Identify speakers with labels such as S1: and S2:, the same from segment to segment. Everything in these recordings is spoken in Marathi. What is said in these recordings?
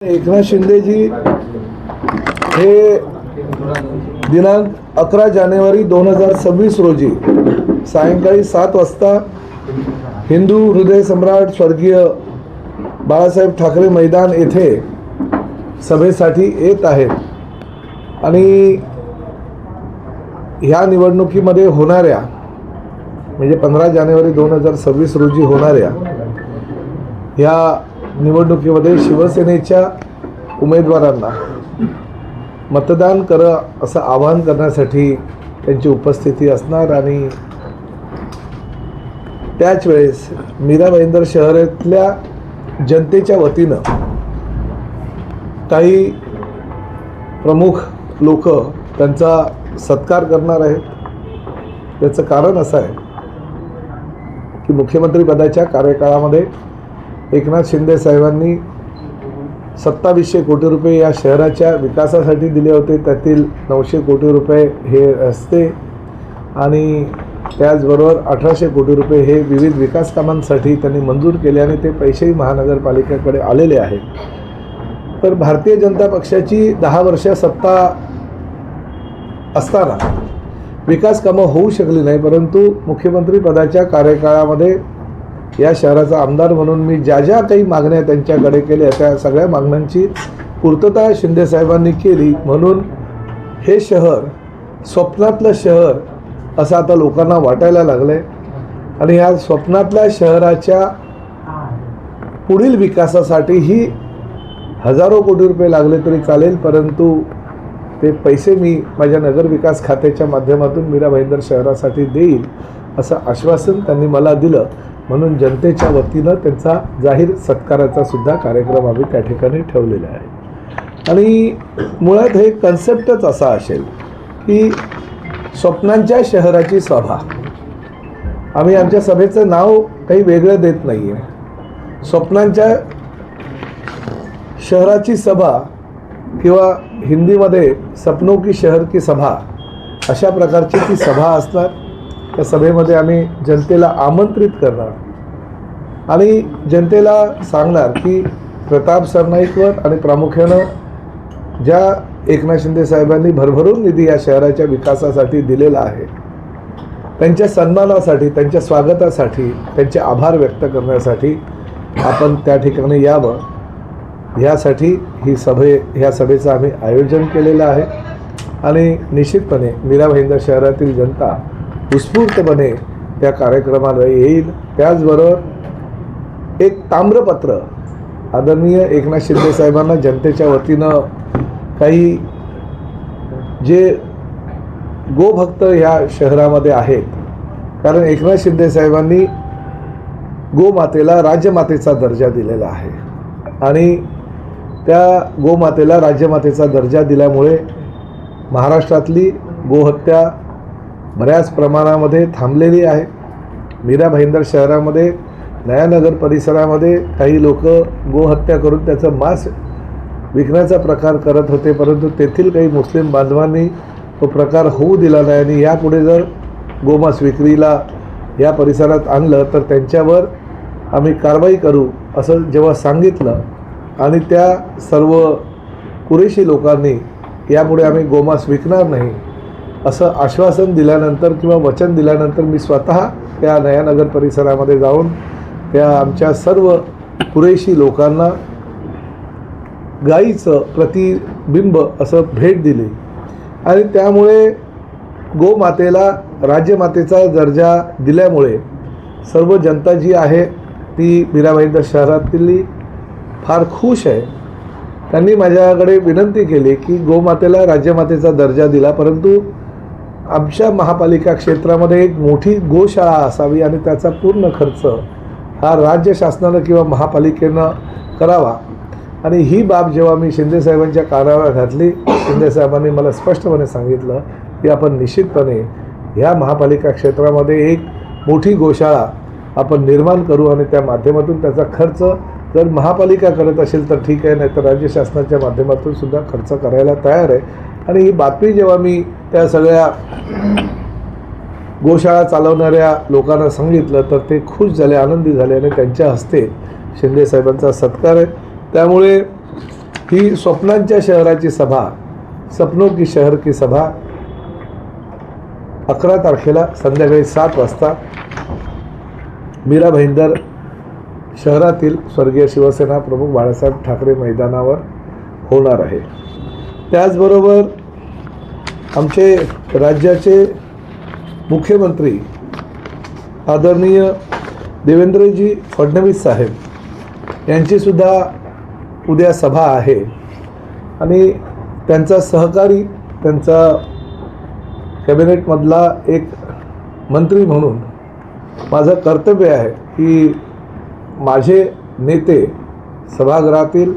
S1: एकनाथ शिंदेजी हे दिनांक अकरा जानेवारी दोन हजार सव्वीस रोजी सायंकाळी सात वाजता हिंदू हृदय सम्राट स्वर्गीय बाळासाहेब ठाकरे मैदान येथे सभेसाठी येत आहेत. आणि ह्या निवडणुकीमध्ये होणाऱ्या म्हणजे पंधरा जानेवारी दोन हजार सव्वीस रोजी होणाऱ्या ह्या निवडणुकीमध्ये शिवसेनेच्या उमेदवारांना मतदान करा असं आवाहन करण्यासाठी त्यांची उपस्थिती असणार आणि त्याच वेळेस मीरा भाईंदर शहरातल्या जनतेच्या वतीनं काही प्रमुख लोक त्यांचा सत्कार करणार आहेत. याचं कारण असं आहे की मुख्यमंत्रीपदाच्या कार्यकाळामध्ये एकनाथ शिंदे साहेबांनी सत्तावीसशे कोटी रुपये या शहराच्या विकासासाठी दिले होते. त्यातील नऊशे कोटी रुपये हे रस्ते आणि त्याचबरोबर अठराशे कोटी रुपये हे विविध विकास कामांसाठी त्यांनी मंजूर केले आणि ते पैसेही महानगरपालिकेकडे आलेले आहेत. तर भारतीय जनता पक्षाची दहा वर्ष सत्ता असताना विकास कामं होऊ शकली नाही परंतु मुख्यमंत्री पदाच्या कार्यकाळामध्ये या शहराचा आमदार म्हणून मी ज्या ज्या काही मागण्या त्यांच्याकडे केल्या त्या सगळ्या मागण्यांची पूर्तता शिंदेसाहेबांनी केली. म्हणून हे शहर स्वप्नातलं शहर असं आता लोकांना वाटायला लागलं आहे आणि ह्या स्वप्नातल्या शहराच्या पुढील विकासासाठीही हजारो कोटी रुपये लागले तरी चालेल परंतु ते पैसे मी माझ्या नगरविकास खात्याच्या माध्यमातून मीरा भाईंदर शहरासाठी देईल असं आश्वासन त्यांनी मला दिलं. म्हणून जनतेच्या वतीनं त्यांचा जाहीर सत्काराचा सुद्धा कार्यक्रम आम्ही त्या ठिकाणी ठेवलेला आहे. आणि मुळात हे कन्सेप्टच असा असेल की स्वप्नांच्या शहराची सभा. आम्ही आमच्या सभेचं नाव काही वेगळं देत नाही आहे स्वप्नांच्या शहराची सभा किंवा हिंदीमध्ये सपनों की शहर की सभा अशा प्रकारची ती सभा असणार. त्या सभेमध्ये आम्ही जनतेला आमंत्रित करणार. आणि जनतेला सांगणार की प्रताप सरनाईकवर आणि प्रामुख्यानं ज्या एकनाथ शिंदे साहेबांनी भरभरून निधी या शहराच्या विकासासाठी दिलेला आहे त्यांच्या सन्मानासाठी त्यांच्या स्वागतासाठी त्यांचे आभार व्यक्त करण्यासाठी आपण त्या ठिकाणी यावं. ह्यासाठी ही सभे ह्या सभेचं आम्ही आयोजन केलेलं आहे. आणि निश्चितपणे मीरा भाईंदर शहरातील जनता उत्स्फूर्तपणे त्या कार्यक्रमाला येईल. त्याचबरोबर एक ताम्रपत्र आदरणीय एकनाथ शिंदे साहेबांना जनतेच्या वतीनं काही जे गोभक्त ह्या शहरामध्ये आहेत. कारण एकनाथ शिंदे साहेबांनी गोमातेला राज्यमातेचा दर्जा दिलेला आहे. आणि त्या गोमातेला राज्यमातेचा दर्जा दिल्यामुळे महाराष्ट्रातली गोहत्या बऱ्याच प्रमाणामध्ये थांबलेली आहे. मीरा भाईंदर शहरामध्ये नयानगर परिसरामध्ये काही लोक गोहत्या करून त्याचं मांस विकण्याचा प्रकार करत होते परंतु तेथील काही मुस्लिम बांधवांनी तो प्रकार होऊ दिला नाही आणि यापुढे जर गोमांस विक्रीला या परिसरात आणलं तर त्यांच्यावर आम्ही कारवाई करू असं जेव्हा सांगितलं आणि त्या सर्व कुरेशी लोकांनी यापुढे आम्ही गोमांस विकणार नाही असं आश्वासन दिल्यानंतर किंवा वचन दिल्यानंतर मी स्वतः त्या नयानगर परिसरामध्ये जाऊन त्या आमच्या सर्व पुरेशी लोकांना गाईचं प्रतिबिंब असं भेट दिली. आणि त्यामुळे गोमातेला राज्यमातेचा दर्जा दिल्यामुळे सर्व जनता जी आहे ती मीराबाईंदर शहरातली फार खुश आहे. त्यांनी माझ्याकडे विनंती केली की गोमातेला राज्यमातेचा दर्जा दिला परंतु आमच्या महापालिका क्षेत्रामध्ये एक मोठी गोशाळा असावी आणि त्याचा पूर्ण खर्च हा राज्य शासनानं किंवा महापालिकेनं करावा. आणि ही बाब जेव्हा मी शिंदेसाहेबांच्या कानावर घातली शिंदेसाहेबांनी मला स्पष्टपणे सांगितलं की आपण निश्चितपणे ह्या महापालिका क्षेत्रामध्ये एक मोठी गोशाळा आपण निर्माण करू आणि त्या माध्यमातून त्याचा खर्च जर महापालिका करत असेल तर ठीक आहे नाही तर राज्य शासनाच्या माध्यमातून सुद्धा खर्च करायला तयार आहे. आणि ही बातमी जेव्हा मी त्या सगळ्या गोशाळा चालवणाऱ्या लोकांना सांगितलं तर ते खुश झाले आनंदी झाले आणि त्यांच्या हस्ते शिंदे साहेबांचा सत्कार आहे. त्यामुळे ही स्वप्नांच्या शहराची सभा सपनों की शहर की सभा अकरा तारखेला संध्याकाळी सात वाजता मीरा भाईंदर शहरातील स्वर्गीय शिवसेना प्रमुख बाळासाहेब ठाकरे मैदानावर होणार आहे. त्याचबरोबर आमचे राज्याचे मुख्यमंत्री आदरणीय देवेंद्रजी फडणवीस साहेब यांचीसुद्धा उद्या सभा आहे. आणि त्यांचा सहकारी त्यांचा कॅबिनेटमधला एक मंत्री म्हणून माझं कर्तव्य आहे की माझे नेते सभागृहातील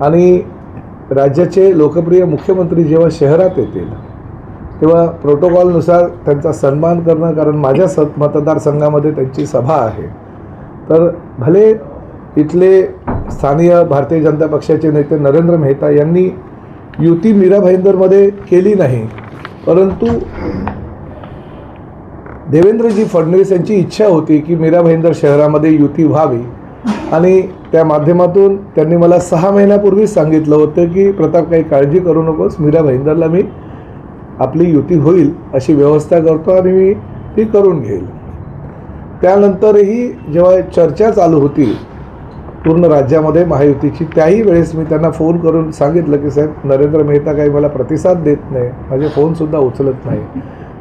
S1: आणि राज्याचे लोकप्रिय मुख्यमंत्री जेव्हा शहरात येतील तेव्हा प्रोटोकॉलनुसार त्यांचा सन्मान करणं कारण माझ्या स मतदारसंघामध्ये त्यांची सभा आहे. तर भले इथले स्थानीय भारतीय जनता पक्षाचे नेते नरेंद्र मेहता यांनी युती मीरा भाईंदरमध्ये केली नाही परंतु देवेंद्रजी फडणवीस यांची इच्छा होती की मीरा भाईंदर शहरामध्ये युती व्हावी आणि त्या माध्यमातून त्यांनी मला सहा महिन्यापूर्वीच सांगितलं होतं की प्रताप काही काळजी करू नकोस. मीरा भाईंदरला मी आपली युती होईल अशी व्यवस्था करतो आणि मी ती करून घेईल. त्यानंतरही जेव्हा चर्चा चालू होती पूर्ण राज्यामध्ये महायुतीची त्याही वेळेस मी त्यांना फोन करून सांगितलं की साहेब नरेंद्र मेहता काही मला प्रतिसाद देत नाही. माझे फोनसुद्धा उचलत नाही.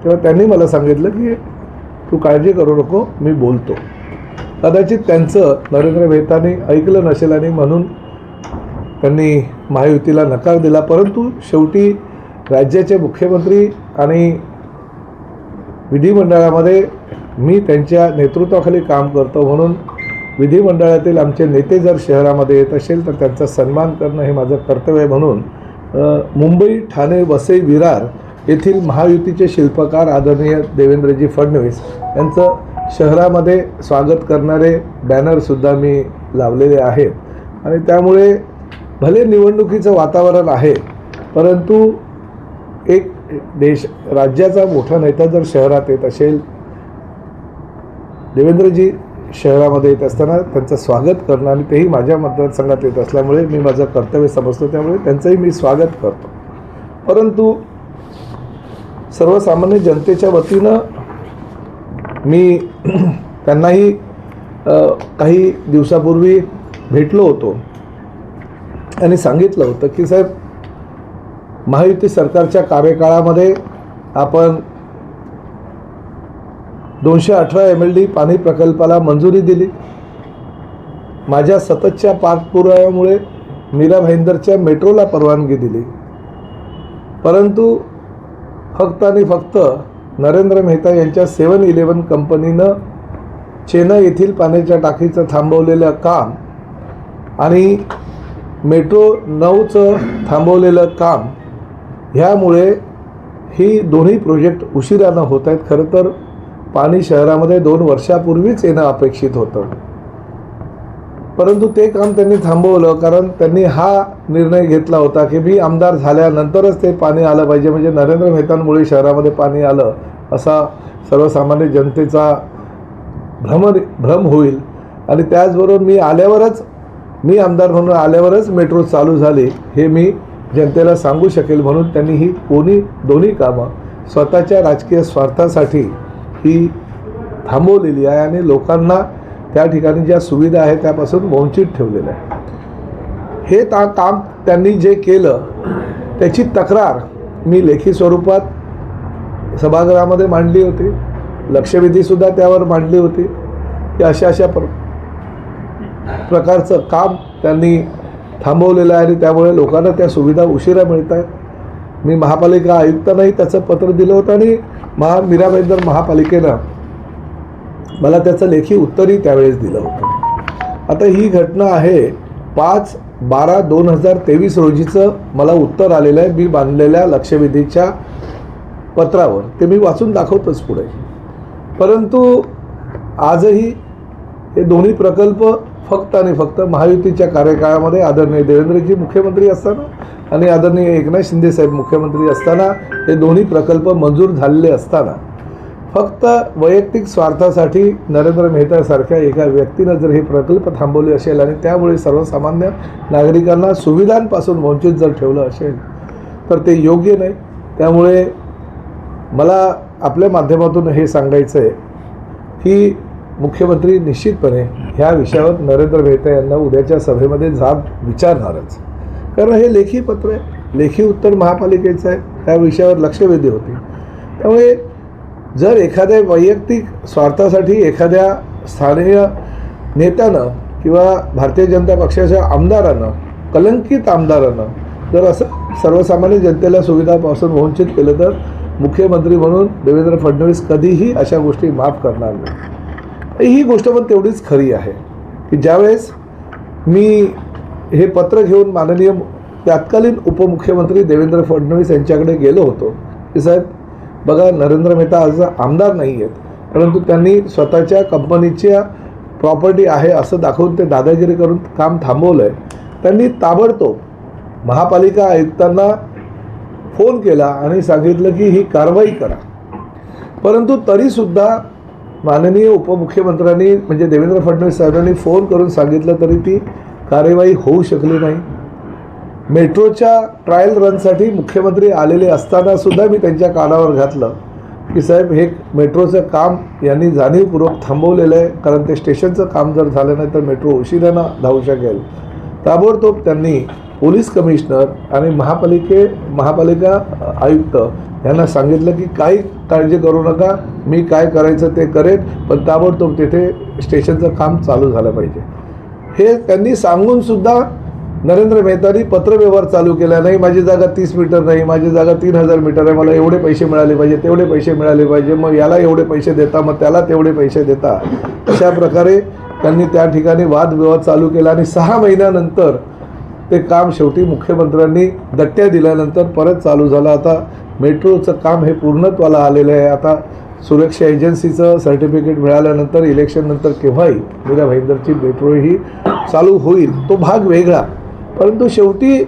S1: तेव्हा त्यांनी मला सांगितलं की तू काळजी करू नको. मी बोलतो. कदाचित त्यांचं नरेंद्र मेहताने ऐकलं नसेल आणि म्हणून त्यांनी महायुतीला नकार दिला. परंतु शेवटी राज्याचे मुख्यमंत्री आणि विधिमंडळामध्ये मी त्यांच्या नेतृत्वाखाली काम करतो म्हणून विधिमंडळातील आमचे नेते जर शहरामध्ये येत असेल तर त्यांचा सन्मान करणं हे माझं कर्तव्य म्हणून मुंबई ठाणे वसई विरार येथील महायुतीचे शिल्पकार आदरणीय देवेंद्रजी फडणवीस यांचं शहरामध्ये स्वागत करणारे बॅनरसुद्धा मी लावलेले आहेत. आणि त्यामुळे भले निवडणुकीचं वातावरण आहे परंतु एक देश राज्याचा मोठा नेता जर शहरात येत असेल देवेंद्रजी शहरामध्ये येत असताना त्यांचं स्वागत करणं आणि तेही माझ्या मतदारसंघात येत असल्यामुळे मी माझं कर्तव्य समजतो त्यामुळे त्यांचंही मी स्वागत करतो. परंतु सर्वसामान्य जनतेच्या वतीनं मी त्यांनाही काही दिवसापूर्वी भेटलो होतो. आणि सांगितलं होतं की साहेब महायुती सरकारच्या कार्यकाळामध्ये आपण दोनशे अठरा एम एल डी पाणी प्रकल्पाला मंजुरी दिली. माझ्या सततच्या पाठपुराव्यामुळे मीरा भाईंदरच्या मेट्रोला परवानगी दिली. परंतु फक्त आणि फक्त नरेंद्र मेहता यांच्या सेवन इलेवन कंपनीनं चेन्नई येथील पाण्याच्या टाकीचं थांबवलेलं काम आणि मेट्रो नऊचं थांबवलेलं काम ह्यामुळे ही दोन्ही प्रोजेक्ट उशिरानं होत आहेत. खरं तर पाणी शहरामध्ये दोन वर्षापूर्वीच येणं अपेक्षित होतं. परंतु ते काम त्यांनी थांबवलं कारण त्यांनी हा निर्णय घेतला होता की मी आमदार झाल्यानंतरच ते पाणी आलं पाहिजे. म्हणजे नरेंद्र मेहतांमुळे शहरामध्ये पाणी आलं असा सर्वसामान्य जनतेचा भ्रम भ्रम होईल. आणि त्याचबरोबर मी आल्यावरच मी आमदार म्हणून आल्यावरच मेट्रो चालू झाली. हे मी जनतेला सांगू शकेल म्हणून त्यांनी ही कोणी दोन्ही कामं स्वतःच्या राजकीय स्वार्थासाठी ही थांबवलेली आहे. आणि लोकांना त्या ठिकाणी ज्या सुविधा आहेत त्यापासून वंचित ठेवलेलं आहे हे ता काम त्यांनी जे केलं त्याची तक्रार मी लेखी स्वरूपात सभागृहामध्ये मांडली होती. लक्षवेधीसुद्धा त्यावर मांडली होती. की अशा अशा प्र प्रकारचं काम त्यांनी थांबवलेलं आहे आणि त्यामुळे लोकांना त्या सुविधा उशिरा मिळत आहेत. मी महापालिका आयुक्तांनाही त्याचं पत्र दिलं होतं आणि महा मीराबाईंदर महापालिकेनं मला त्याचं लेखी उत्तरही त्यावेळेस दिलं होतं. आता ही घटना आहे पाच बारा दोन हजार तेवीस रोजीचं मला उत्तर आलेलं आहे. मी बांधलेल्या लक्षवेधीच्या पत्रावर. ते मी वाचून दाखवतोच पुढे. परंतु आजही हे दोन्ही प्रकल्प फक्त आणि फक्त महायुतीच्या कार्यकाळामध्ये आदरणीय देवेंद्रजी मुख्यमंत्री असताना आणि आदरणीय एकनाथ शिंदेसाहेब मुख्यमंत्री असताना हे दोन्ही प्रकल्प मंजूर झालेले असताना फक्त वैयक्तिक स्वार्थासाठी नरेंद्र मेहतासारख्या एका व्यक्तीनं जर हे प्रकल्प थांबवले असेल आणि त्यामुळे सर्वसामान्य नागरिकांना सुविधांपासून वंचित जर ठेवलं असेल तर ते योग्य नाही. त्यामुळे मला आपल्या माध्यमातून हे सांगायचं आहे की मुख्यमंत्री निश्चितपणे ह्या विषयावर नरेंद्र मेहता यांना उद्याच्या सभेमध्ये जाब विचारणारच. कारण हे लेखी पत्र आहे. लेखी उत्तर महापालिकेचं आहे. त्या विषयावर लक्षवेधी होती. त्यामुळे जर एखाद्या वैयक्तिक स्वार्थासाठी एखाद्या स्थानीय नेत्यानं किंवा भारतीय जनता पक्षाच्या आमदारानं कलंकित आमदारानं जर असं सर्वसामान्य जनतेला सुविधापासून वंचित केलं तर मुख्यमंत्री म्हणून देवेंद्र फडणवीस कधीही अशा गोष्टी माफ करणार नाही. ही गोष्ट पण तेवढीच खरी आहे की ज्यावेळेस मी हे पत्र घेऊन माननीय तत्कालीन उपमुख्यमंत्री देवेंद्र फडणवीस यांच्याकडे गेलो होतो की साहेब बघा नरेंद्र मेहता आज आमदार नाही आहेत परंतु त्यांनी स्वतःच्या कंपनीच्या प्रॉपर्टी आहे असं दाखवून ते दादागिरी करून काम थांबवलं आहे त्यांनी ताबडतोब महापालिका आयुक्तांना फोन केला आणि सांगितलं की ही कारवाई करा. परंतु तरीसुद्धा माननीय उपमुख्यमंत्र्यांनी म्हणजे देवेंद्र फडणवीस साहेबांनी फोन करून सांगितलं तरी ती कार्यवाही होऊ शकली नाही. मेट्रोच्या ट्रायल रनसाठी मुख्यमंत्री आलेले असताना सुद्धा मी त्यांच्या कानावर घातलं. की साहेब हे मेट्रोचं काम यांनी जाणीवपूर्वक थांबवलेलं आहे. कारण ते स्टेशनचं काम जर झालं नाही तर मेट्रो उशिरानं धावू शकेल. ताबडतोब त्यांनी पोलीस कमिशनर आणि महापालिके महापालिका आयुक्त यांना सांगितलं की काही काळजी करू नका. मी काय करायचं ते करेन पण ताबडतोब तिथे स्टेशनचं काम चालू झालं पाहिजे. हे त्यांनी सांगूनसुद्धा नरेंद्र मेहतानी पत्रव्यवहार चालू केला नाही माझी जागा तीस मीटर नाही माझी जागा तीन हजार मीटर आहे मला एवढे पैसे मिळाले पाहिजे तेवढे पैसे मिळाले पाहिजे मग याला एवढे पैसे देता मग त्याला तेवढे पैसे देता. अशा प्रकारे त्यांनी त्या ठिकाणी वादविवाद चालू केला आणि सहा महिन्यानंतर ते काम शेवटी मुख्यमंत्र्यांनी दट्ट्या दिल्यानंतर परत चालू झालं. आता मेट्रोचं काम हे पूर्णत्वाला आलेलं आहे. आता सुरक्षा एजन्सीचं सर्टिफिकेट मिळाल्यानंतर इलेक्शननंतर केव्हाही मीरा भाईंदरची मेट्रो ही चालू होईल. तो भाग वेगळा. परंतु शेवटी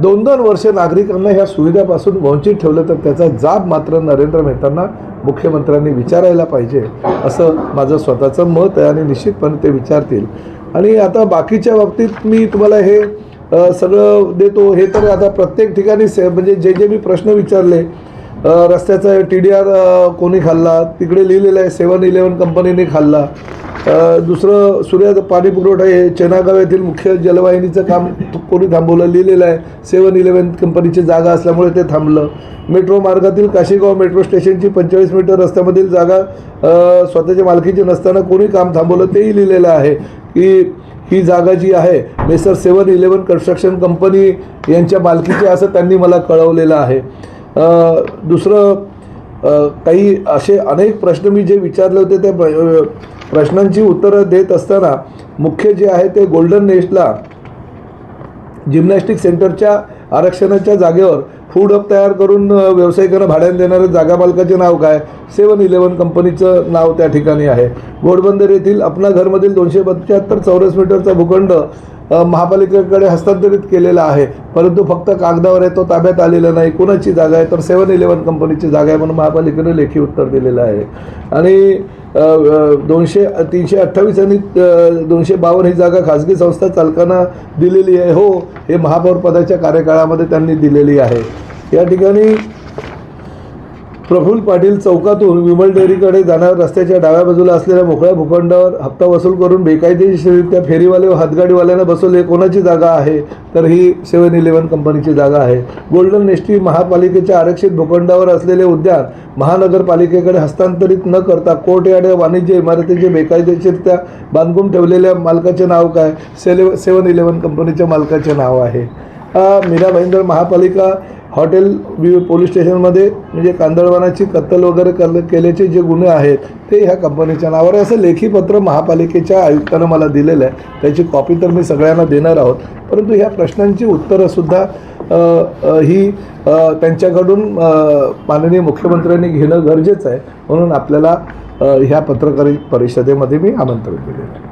S1: दोन दोन वर्ष नागरिकांना ह्या सुविधापासून वंचित ठेवलं तर त्याचा जाब मात्र नरेंद्र मेहतांना मुख्यमंत्र्यांनी विचारायला पाहिजे असं माझं स्वतःचं मत आहे आणि निश्चितपणे ते विचारतील. आणि आता बाकीच्या बाबतीत मी तुम्हाला हे सगळं देतो. हे तर आता प्रत्येक ठिकाणी से म्हणजे जे जे मी प्रश्न विचारले रस्त्याचा टी डी आर कोणी खाल्ला तिकडे लिहिलेलं आहे सेवन इलेवन कंपनीने खाल्ला. दुसरं सूर्या पाणी पुरवठा हे चेनागाव येथील मुख्य जलवाहिनीचं काम कोणी थांबवलं? लिहिलेलं आहे. सेवन इलेवन कंपनीची जागा असल्यामुळे ते थांबलं. मेट्रो मार्गातील काशीगाव मेट्रो स्टेशनची पंचेचाळीस मीटर रस्त्यामधील जागा स्वतःच्या मालकीची नसताना कोणी काम थांबवलं तेही लिहिलेलं आहे की ही जागा जी आहे Messrs seven eleven construction company यांच्या मालकीची असं त्यांनी मला कळवलेलं आहे. दुसरं काही असे अनेक प्रश्न मी जे विचारले होते त्या प्र- प्रश्नांची उत्तरं देत असताना मुख्य जे आहे ते गोल्डन नेस्टला जिम्नॅस्टिक सेंटरच्या आरक्षणाच्या जागेवर फूड हब तयार करून व्यावसायिकांना भाड्याने देणाऱ्या जागा मालकाचे नाव काय? सेवन इलेवन कंपनीचं नाव त्या ठिकाणी आहे. घोडबंदर येथील अपना घरमधील दोनशे पंच्याहत्तर चौरस मीटरचा भूखंड महापालिकेकडे हस्तांतरित केलेला आहे. परंतु फक्त कागदावर आहे तो ताब्यात आलेला नाही. कोणाची जागा आहे? तर सेवन इलेवन कंपनीची जागा आहे म्हणून महापालिकेने लेखी उत्तर दिलेलं आहे. आणि दोनशे तीनशे अठ्ठावीस आणि दोनशे बावन्न ही जागा खाजगी संस्था चालकांना दिलेली आहे. हो हे महापौरपदाच्या कार्यकाळामध्ये त्यांनी दिलेली आहे. या ठिकाणी प्रफुल्ल पाटील चौकातून विमल डेअरीकडे जाणाऱ्या रस्त्याच्या डाव्या बाजूला असलेल्या मोकळ्या भूखंडावर हप्ता वसूल करून बेकायदेशीररित्या फेरीवाले व हातगाडीवाल्यांना बसवले. कोणाची जागा आहे? तर ही सेवन इलेव्हन कंपनीची जागा आहे. गोल्डन नेस्टी महापालिकेच्या आरक्षित भूखंडावर असलेले उद्यान महानगरपालिकेकडे हस्तांतरित न करता कोर्टयार्ड या वाणिज्य इमारतीचे बेकायदेशीररित्या बांधून ठेवलेल्या मालकाचे नाव काय? सेले सेवन इलेवन कंपनीच्या मालकाचे नाव आहे. हा मीरा भाईंदर महापालिका हॉटेल वि पोलीस स्टेशनमध्ये म्हणजे कांदळवानाची कत्तल वगैरे कर केल्याचे जे गुन्हे आहेत ते ह्या कंपनीच्या नावावर आहे. असं लेखी पत्र महापालिकेच्या आयुक्तानं मला दिलेलं आहे. त्याची कॉपी तर मी सगळ्यांना देणार आहोत. परंतु ह्या प्रश्नांची उत्तरंसुद्धा ही त्यांच्याकडून माननीय मुख्यमंत्र्यांनी घेणं गरजेचं आहे. म्हणून आपल्याला ह्या पत्रकार परिषदेमध्ये मी आमंत्रित दिलेलं आहे.